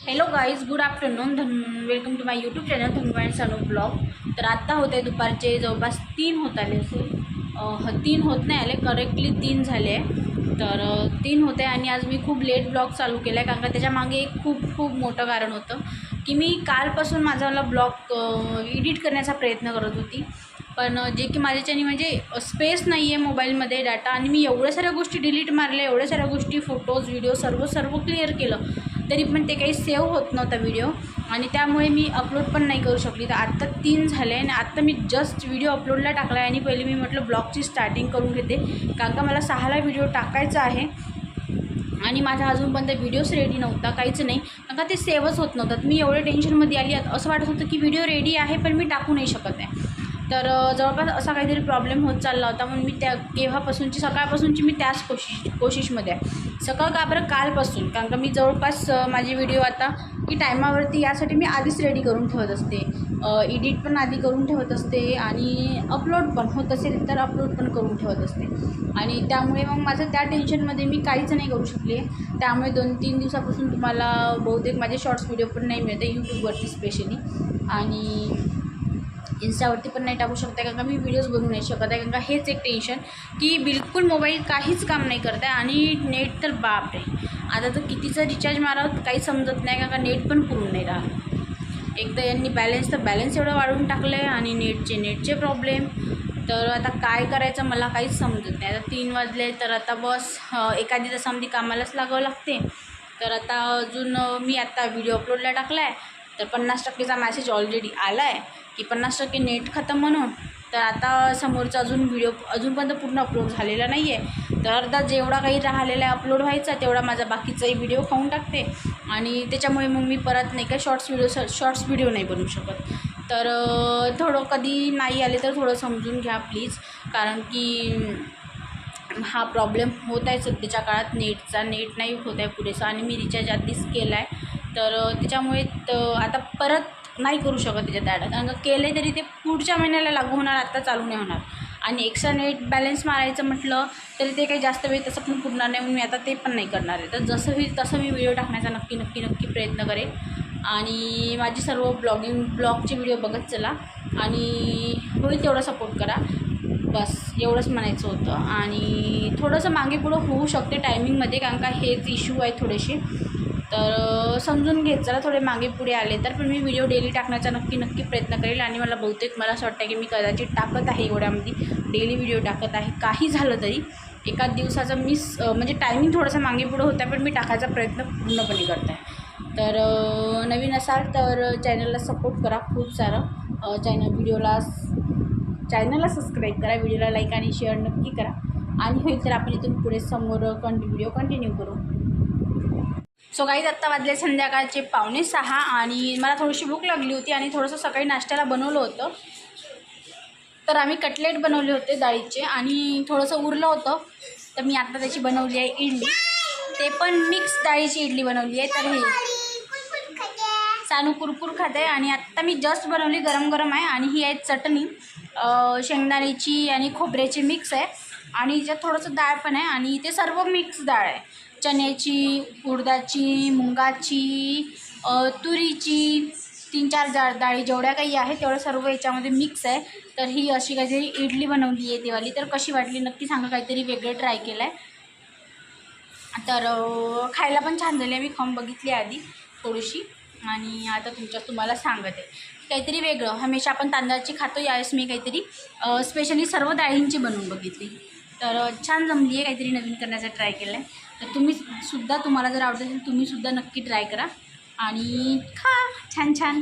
Hello guys good afternoon धन welcome to my YouTube channel Dhanwan Sanu blog तर आत्ता होते दुपारचे जवळपास तीन होत आले असेल तीन होत नाही आले करेक्टली तीन झाले. तर तीन होते आणि आज मी खूप लेट ब्लॉग चालू केला आहे कारण का त्याच्यामागे एक खूप खूप मोठं कारण होतं की मी कालपासून माझा मला ब्लॉग एडिट करण्याचा प्रयत्न करत होती. पण जे की माझ्याच्यानी म्हणजे स्पेस नाही आहे मोबाईलमध्ये डाटा आणि मी एवढ्या साऱ्या गोष्टी डिलीट मारल्या एवढ्या साऱ्या गोष्टी फोटोज व्हिडिओ सर्व सर्व क्लिअर केलं. तरी पण ते काही सेव्ह होत नव्हता व्हिडिओ आणि त्यामुळे मी अपलोड पण नाही करू शकली. तर आत्ता तीन झाले आणि आत्ता मी जस्ट व्हिडिओ अपलोडला टाकला आहे आणि पहिले मी म्हटलं ब्लॉगची स्टार्टिंग करून घेते. कारण का मला सहाला व्हिडिओ टाकायचा आहे आणि माझा अजूनपर्यंत व्हिडिओच रेडी नव्हता काहीच नाही. का ते सेव्हच होत नव्हतं. मी एवढ्या टेन्शनमध्ये आली. असं वाटत होतं की व्हिडिओ रेडी आहे पण मी टाकू नाही शकत आहे. तर जवळपास असा काहीतरी प्रॉब्लेम होत चालला होता. म्हणून मी त्या केव्हापासूनची सकाळपासूनची मी त्याच कोशिश कोशिशमध्ये आहे. सकाळ का बरं? कालपासून. कारण का मी जवळपास माझी माझे व्हिडिओ आता की टायमावरती यासाठी मी आधीच रेडी करून ठेवत असते. एडिट पण आधी करून ठेवत असते आणि अपलोड पण होत असेल तर अपलोड पण करून ठेवत असते. आणि त्यामुळे मग माझं त्या टेन्शनमध्ये मी काहीच नाही करू शकले. त्यामुळे दोन तीन दिवसापासून तुम्हाला बहुतेक माझे शॉर्ट्स व्हिडिओ पण नाही मिळते यूट्यूबवरती स्पेशली आणि इन्स्टावरती पण नाही टाकू शकत कारण का मी व्हिडिओज बनवू नाही शकत आहे कारण का हेच एक टेन्शन की बिलकुल मोबाईल काहीच काम नाही करत आहे आणि नेट तर बाप रे. आता तर कितीचं रिचार्ज मारावं काही समजत नाही कारण का नेट पण पुरून नाही राहत एक तर यांनी बॅलन्स तर बॅलन्स एवढं वाढवून टाकलं आहे आणि नेटचे नेटचे प्रॉब्लेम तर आता काय करायचं मला काहीच समजत नाही. आता तीन वाजले तर आता बस एखादी तासामध्ये कामालाच लागावं लागते. तर आता अजून मी आता व्हिडिओ अपलोडला टाकला आहे तर पन्नास टक्केचा मॅसेज ऑलरेडी आला आहे की पन्नास टक्के नेट खतम म्हणून. तर आता समोरचा अजून व्हिडिओ अजूनपर्यंत पूर्ण अपलोड झालेला नाही आहे तर अर्धा जेवढा काही राहिलेला आहे अपलोड व्हायचा तेवढा माझा बाकीचाही व्हिडिओ खाऊन टाकते. आणि त्याच्यामुळे मग मी परत नाही का शॉर्ट्स व्हिडिओ शॉर्ट्स व्हिडिओ नाही बनवू शकत. तर थोडं कधी नाही आले तर थोडं समजून घ्या प्लीज कारण की हा प्रॉब्लेम होत आहे सध्याच्या काळात. नेटचा नेट नाही होत आहे पुरेसा. आणि मी रिचार्ज आधीच केला आहे तर त्याच्यामुळे आता परत नाही करू शकत त्याच्यात ॲड कारण का केले तरी ते पुढच्या महिन्याला लागू होणार आत्ता चालू नाही होणार. आणि एक्स्ट्रा नेट बॅलन्स मारायचं म्हटलं तरी ते काही जास्त वेळ तसं पण पुरणार नाही म्हणून मी आता ते पण नाही करणार आहे. तर जसं होईल तसं मी व्हिडिओ टाकण्याचा नक्की नक्की नक्की प्रयत्न करेन. आणि माझी सर्व ब्लॉगिंग ब्लॉगचे व्हिडिओ बघत चला. आणि होईल तेवढा सपोर्ट करा. बस एवढंच म्हणायचं होतं. आणि थोडंसं मागे पुढं होऊ शकते टायमिंगमध्ये कारण का हेच इश्यू आहे थोडेसे. तर समजून घेत. जरा थोडे मागे पुढे आले तर पण मी व्हिडिओ डेली टाकण्याचा नक्की नक्की प्रयत्न करेल आणि मला बहुतेक मला असं वाटतं की मी कदाचित टाकत आहे एवढ्यामध्ये. डेली व्हिडिओ टाकत आहे. काही झालं तरी एका दिवसाचं मिस म्हणजे टायमिंग थोडंसं मागे पुढं होता आहे पण मी टाकायचा प्रयत्न पूर्णपणे करत आहे तर नवीन असाल तर चॅनलला सपोर्ट करा खूप सारं. चॅनल व्हिडिओला चॅनलला सबस्क्राईब करा व्हिडिओला लाईक आणि शेअर नक्की करा. आणि होईल तर आपण इथून पुढे समोर कंटि व्हिडिओ कंटिन्यू करू. सो काही आत्ता वाजले संध्याकाळचे पावणे सहा आणि मला थोडीशी भूक लागली होती आणि थोडंसं सकाळी नाश्त्याला बनवलं होतं. तर आम्ही कटलेट बनवले होते डाळीचे आणि थोडंसं उरलं होतं. तर मी आत्ता त्याची बनवली आहे इडली. ते पण मिक्स डाळीची इडली बनवली आहे. तर हे सानू कुरकुर खात आहे आणि आत्ता मी जस्ट बनवली गरम गरम आहे आणि ही आहे चटणी. शेंगदाण्याची आणि खोबऱ्याची मिक्स आहे. आणि याच्यात थोडंसं डाळ पण आहे आणि ते सर्व मिक्स डाळ आहे. चण्याची उडदाची मुंगाची तुरीची तीन चार जा डाळी जेवढ्या काही आहे तेवढं सर्व याच्यामध्ये मिक्स आहे. तर ही अशी काहीतरी इडली बनवली आहे दिवाळी तर कशी वाटली? नक्की सांगा काहीतरी वेगळं ट्राय केलं आहे तर खायला पण छान झाली आहे. मी खाऊन बघितली आधी थोडीशी. आणि आता तुमच्या तुम्हाला सांगत. आहे काहीतरी वेगळं. हमेशा आपण तांदळाची खातो. यावेळेस मी काहीतरी स्पेशली सर्व डाळींची बनवून बघितली. तर छान जमली आहे काहीतरी नवीन करण्याचा ट्राय केला आहे तर तुम्ही सुद्धा तुम्हाला जर आवडत असेल तुम्हीसुद्धा नक्की ट्राय करा. आणि खा छान छान.